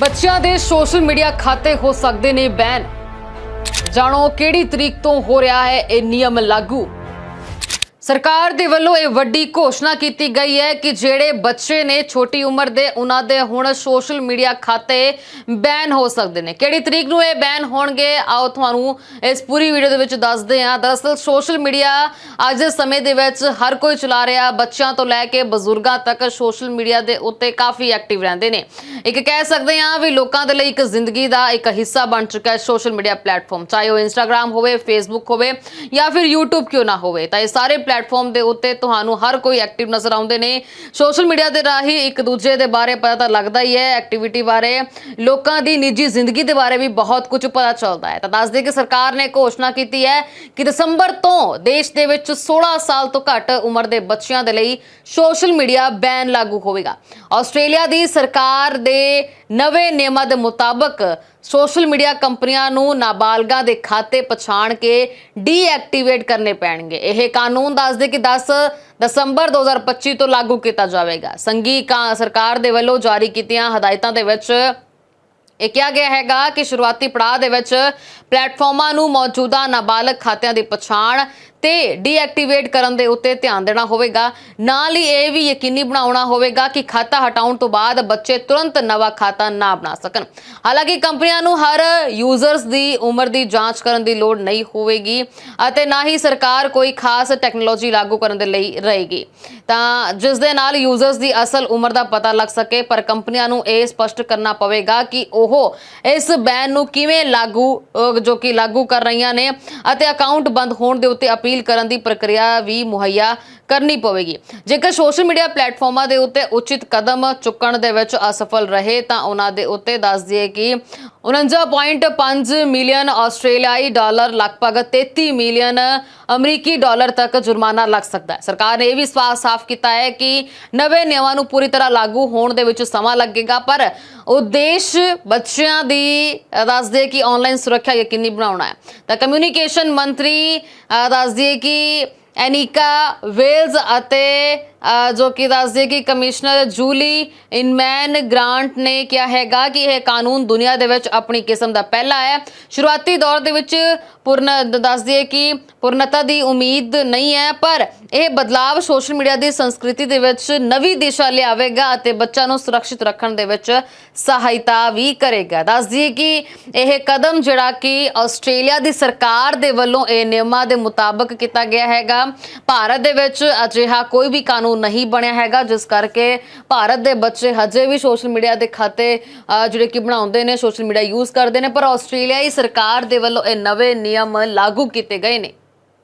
ਬੱਚਿਆਂ ਦੇ social media ਖਾਤੇ ਹੋ ਸਕਦੇ ਨੇ ਬੈਨ। ਜਾਣੋ ਕਿਹੜੀ ਤਰੀਕ ਤੋਂ ਹੋ ਰਿਹਾ ਹੈ ਇਹ ਨਿਯਮ ਲਾਗੂ। ਸਰਕਾਰ ਦੇ ਵੱਲੋਂ ਇਹ ਵੱਡੀ ਘੋਸ਼ਣਾ ਕੀਤੀ ਗਈ ਹੈ ਕਿ ਜਿਹੜੇ ਬੱਚੇ ਨੇ ਛੋਟੀ ਉਮਰ ਦੇ, ਉਹਨਾਂ ਦੇ ਹੁਣ ਸੋਸ਼ਲ ਮੀਡੀਆ ਖਾਤੇ ਬੈਨ ਹੋ ਸਕਦੇ ਨੇ। ਕਿਹੜੀ ਤਰੀਕ ਨੂੰ ਇਹ ਬੈਨ ਹੋਣਗੇ? ਆਓ ਤੁਹਾਨੂੰ ਇਸ ਪੂਰੀ ਵੀਡੀਓ ਦੇ ਵਿੱਚ ਦੱਸਦੇ ਹਾਂ। ਦਰਅਸਲ ਸੋਸ਼ਲ ਮੀਡੀਆ ਅੱਜ ਦੇ ਸਮੇਂ ਦੇ ਵਿੱਚ ਹਰ ਕੋਈ ਚਲਾ ਰਿਹਾ। ਬੱਚਿਆਂ ਤੋਂ ਲੈ ਕੇ ਬਜ਼ੁਰਗਾਂ ਤੱਕ ਸੋਸ਼ਲ ਮੀਡੀਆ ਦੇ ਉੱਤੇ ਕਾਫੀ ਐਕਟਿਵ ਰਹਿੰਦੇ ਨੇ। ਇੱਕ ਕਹਿ ਸਕਦੇ ਹਾਂ ਵੀ ਲੋਕਾਂ ਦੇ ਲਈ ਇੱਕ ਜ਼ਿੰਦਗੀ ਦਾ ਇੱਕ ਹਿੱਸਾ ਬਣ ਚੁੱਕਾ ਹੈ ਸੋਸ਼ਲ ਮੀਡੀਆ ਪਲੇਟਫਾਰਮ। ਚਾਹੇ ਉਹ ਇੰਸਟਾਗ੍ਰam ਹੋਵੇ ਫੇਸਬੁੱਕ ਹੋਵੇ ਜਾਂ ਫਿਰ YouTube ਕਿਉਂ ਨਾ ਹੋਵੇ। ਤਾਂ ਇਹ ਸਾਰੇ ਪਲੇਟਫਾਰਮ ਦੇ ਉੱਤੇ ਤੁਹਾਨੂੰ ਹਰ ਕੋਈ ਐਕਟਿਵ ਨਜ਼ਰ ਆਉਂਦੇ ਨੇ। ਸੋਸ਼ਲ ਮੀਡੀਆ ਦੇ ਰਾਹੀਂ ਇੱਕ ਦੂਜੇ ਦੇ ਬਾਰੇ ਪਤਾ ਤਾਂ ਲੱਗਦਾ ਹੀ ਹੈ ਐਕਟੀਵਿਟੀ ਬਾਰੇ। ਲੋਕਾਂ ਦੀ ਨਿੱਜੀ ਜ਼ਿੰਦਗੀ ਦੇ ਬਾਰੇ ਵੀ ਬਹੁਤ ਕੁਝ ਪਤਾ ਚੱਲਦਾ ਹੈ। ਤਾਂ ਦੱਸ ਦੇ ਕਿ ਸਰਕਾਰ ਨੇ ਘੋਸ਼ਣਾ ਕੀਤੀ ਹੈ ਕਿ ਦਸੰਬਰ ਤੋਂ ਦੇਸ਼ ਦੇ ਵਿੱਚ 16 ਸਾਲ ਤੋਂ ਘੱਟ ਉਮਰ ਦੇ ਬੱਚਿਆਂ ਦੇ ਲਈ ਸੋਸ਼ਲ ਮੀਡੀਆ ਬੈਨ ਲਾਗੂ ਹੋਵੇਗਾ। ਆਸਟ੍ਰੇਲੀਆ ਦੀ ਸਰਕਾਰ ਦੇ ਨਵੇਂ ਨਿਯਮਾਂ ਦੇ ਮੁਤਾਬਕ ਸੋਸ਼ਲ ਮੀਡੀਆ ਕੰਪਨੀਆਂ ਨੂੰ ਨਾਬਾਲਗਾਂ ਦੇ ਖਾਤੇ ਪਛਾਣ ਕੇ ਡੀਐਕਟੀਵੇਟ ਕਰਨੇ ਪੈਣਗੇ। ਇਹ ਕਾਨੂੰਨ ਦੱਸਦੇ ਕਿ 10 ਦਸੰਬਰ 2025 ਤੋਂ ਲਾਗੂ ਕੀਤਾ ਜਾਵੇਗਾ। ਸੰਘੀ ਕਾ- ਸਰਕਾਰ ਦੇ ਵੱਲੋਂ ਜਾਰੀ ਕੀਤੀਆਂ ਹਦਾਇਤਾਂ ਦੇ ਵਿੱਚ ਇਹ ਕਿਹਾ ਗਿਆ ਹੈਗਾ ਕਿ ਸ਼ੁਰੂਆਤੀ ਪੜਾਅ ਦੇ ਵਿੱਚ ਪਲੇਟਫਾਰਮਾਂ ਨੂੰ ਮੌਜੂਦਾ ਨਾਬਾਲਗ ਖਾਤਿਆਂ ਦੀ ਪਛਾਣ ਤੇ ਡੀਐਕਟੀਵੇਟ ਕਰਨ ਦੇ ਉੱਤੇ ਧਿਆਨ ਦੇਣਾ ਹੋਵੇਗਾ। ਨਾਲ ਹੀ ਇਹ ਵੀ ਯਕੀਨੀ ਬਣਾਉਣਾ ਹੋਵੇਗਾ ਕਿ ਖਾਤਾ ਹਟਾਉਣ ਤੋਂ ਬਾਅਦ ਬੱਚੇ ਤੁਰੰਤ ਨਵਾਂ ਖਾਤਾ ਨਾ ਬਣਾ ਸਕਣ। ਹਾਲਾਂਕਿ ਕੰਪਨੀਆਂ ਨੂੰ ਹਰ ਯੂਜ਼ਰਸ ਦੀ ਉਮਰ ਦੀ ਜਾਂਚ ਕਰਨ ਦੀ ਲੋੜ ਨਹੀਂ ਹੋਵੇਗੀ ਅਤੇ ਨਾ ਹੀ ਸਰਕਾਰ ਕੋਈ ਖਾਸ ਟੈਕਨੋਲੋਜੀ ਲਾਗੂ ਕਰਨ ਦੇ ਲਈ ਰਹੇਗੀ। ਤਾਂ ਜਿਸ ਦੇ ਨਾਲ ਯੂਜ਼ਰਸ ਦੀ ਅਸਲ ਉਮਰ ਦਾ ਪਤਾ ਲੱਗ ਸਕੇ, ਪਰ ਕੰਪਨੀਆਂ ਨੂੰ ਇਹ ਸਪਸ਼ਟ ਕਰਨਾ ਪਵੇਗਾ ਕਿ ਉਹ ਇਸ ਬੈਨ ਨੂੰ ਕਿਵੇਂ ਲਾਗੂ ਜੋ ਕਿ ਲਾਗੂ ਕਰ ਰਹੀਆਂ ਨੇ ਅਤੇ ਅਕਾਊਂਟ ਬੰਦ ਹੋਣ ਦੇ ਉੱਤੇ ਅਪੀਲ ਕਰਨ ਦੀ ਪ੍ਰਕਿਰਿਆ ਵੀ ਮੁਹੱਈਆ ਕਰਨੀ ਪਵੇਗੀ। ਜੇਕਰ ਸੋਸ਼ਲ ਮੀਡੀਆ ਪਲੇਟਫਾਰਮਾਂ ਦੇ ਉੱਤੇ ਉਚਿਤ ਕਦਮ ਚੁੱਕਣ ਦੇ ਵਿੱਚ ਅਸਫਲ ਰਹੇ ਤਾਂ ਉਹਨਾਂ ਦੇ ਉੱਤੇ ਦੱਸ ਦਈਏ ਕਿ 49.5 ਮਿਲੀਅਨ ਆਸਟ੍ਰੇਲੀਆਈ ਡਾਲਰ ਲਗਭਗ 33 ਮਿਲੀਅਨ ਅਮਰੀਕੀ ਡਾਲਰ ਤੱਕ ਜੁਰਮਾਨਾ ਲੱਗ ਸਕਦਾ ਹੈ। ਸਰਕਾਰ ਨੇ ਇਹ ਵੀ ਸਾਫ਼ ਕੀਤਾ ਹੈ ਕਿ ਨਵੇਂ ਨਿਯਮਾਂ ਨੂੰ ਪੂਰੀ ਤਰ੍ਹਾਂ ਲਾਗੂ ਹੋਣ ਦੇ ਵਿੱਚ ਸਮਾਂ ਲੱਗੇਗਾ ਪਰ ਉਦੇਸ਼ ਬੱਚਿਆਂ ਦੀ ਅ, ਕਿ ਆਨਲਾਈਨ ਸੁਰੱਖਿਆ ਯਕੀਨੀ ਬਣਾਉਣਾ ਹੈ। ਤਾਂ ਕਮਿਊਨੀਕੇਸ਼ਨ ਮੰਤਰੀ ਅ, ਕਿ ਐਨਿਕਾ ਵੇਲਜ਼ ਅਤੇ ਜੋ ਕਿ ਦੱਸ ਦਈਏ ਕਿ ਕਮਿਸ਼ਨਰ ਜੂਲੀ ਇਨਮੈਨ ਗ੍ਰਾਂਟ ਨੇ ਕਿਹਾ ਹੈਗਾ ਕਿ ਇਹ ਕਾਨੂੰਨ ਦੁਨੀਆ ਦੇ ਵਿੱਚ ਆਪਣੀ ਕਿਸਮ ਦਾ ਪਹਿਲਾ ਹੈ। ਸ਼ੁਰੂਆਤੀ ਦੌਰ ਦੇ ਵਿੱਚ ਪੂਰਨ ਦੱਸ ਦਈਏ ਕਿ ਪੂਰਨਤਾ ਦੀ ਉਮੀਦ ਨਹੀਂ ਹੈ, ਪਰ ਇਹ ਬਦਲਾਵ ਸੋਸ਼ਲ ਮੀਡੀਆ ਦੀ ਸੰਸਕ੍ਰਿਤੀ ਦੇ ਵਿੱਚ ਨਵੀਂ ਦਿਸ਼ਾ ਲਿਆਵੇਗਾ ਅਤੇ ਬੱਚਾ ਨੂੰ ਸੁਰੱਖਿਅਤ ਰੱਖਣ ਦੇ ਵਿੱਚ ਸਹਾਇਤਾ ਵੀ ਕਰੇਗਾ। ਦੱਸ ਦਈਏ ਕਿ ਇਹ ਕਦਮ ਜਿਹੜਾ ਕਿ ਆਸਟ੍ਰੇਲੀਆ ਦੀ ਸਰਕਾਰ ਦੇ ਵੱਲੋਂ ਇਹ ਨਿਯਮਾਂ ਦੇ ਮੁਤਾਬਕ ਕੀਤਾ ਗਿਆ ਹੈਗਾ। ਭਾਰਤ ਦੇ ਵਿੱਚ ਅਜਿਹਾ ਕੋਈ ਵੀ ਕਾਨੂੰਨ ਨਹੀਂ ਬਣਿਆ ਹੈਗਾ, ਜਿਸ ਕਰਕੇ ਭਾਰਤ ਦੇ ਬੱਚੇ ਹਜੇ ਵੀ ਸੋਸ਼ਲ ਮੀਡੀਆ ਦੇ ਖਾਤੇ ਜਿਹੜੇ ਕਿ ਬਣਾਉਂਦੇ ਨੇ, ਸੋਸ਼ਲ ਮੀਡੀਆ ਯੂਜ਼ ਕਰਦੇ ਨੇ, ਪਰ ਆਸਟ੍ਰੇਲੀਆਈ ਸਰਕਾਰ ਦੇ ਵੱਲੋਂ ਇਹ ਨਵੇਂ ਨਿਯਮ ਲਾਗੂ ਕੀਤੇ ਗਏ ਨੇ।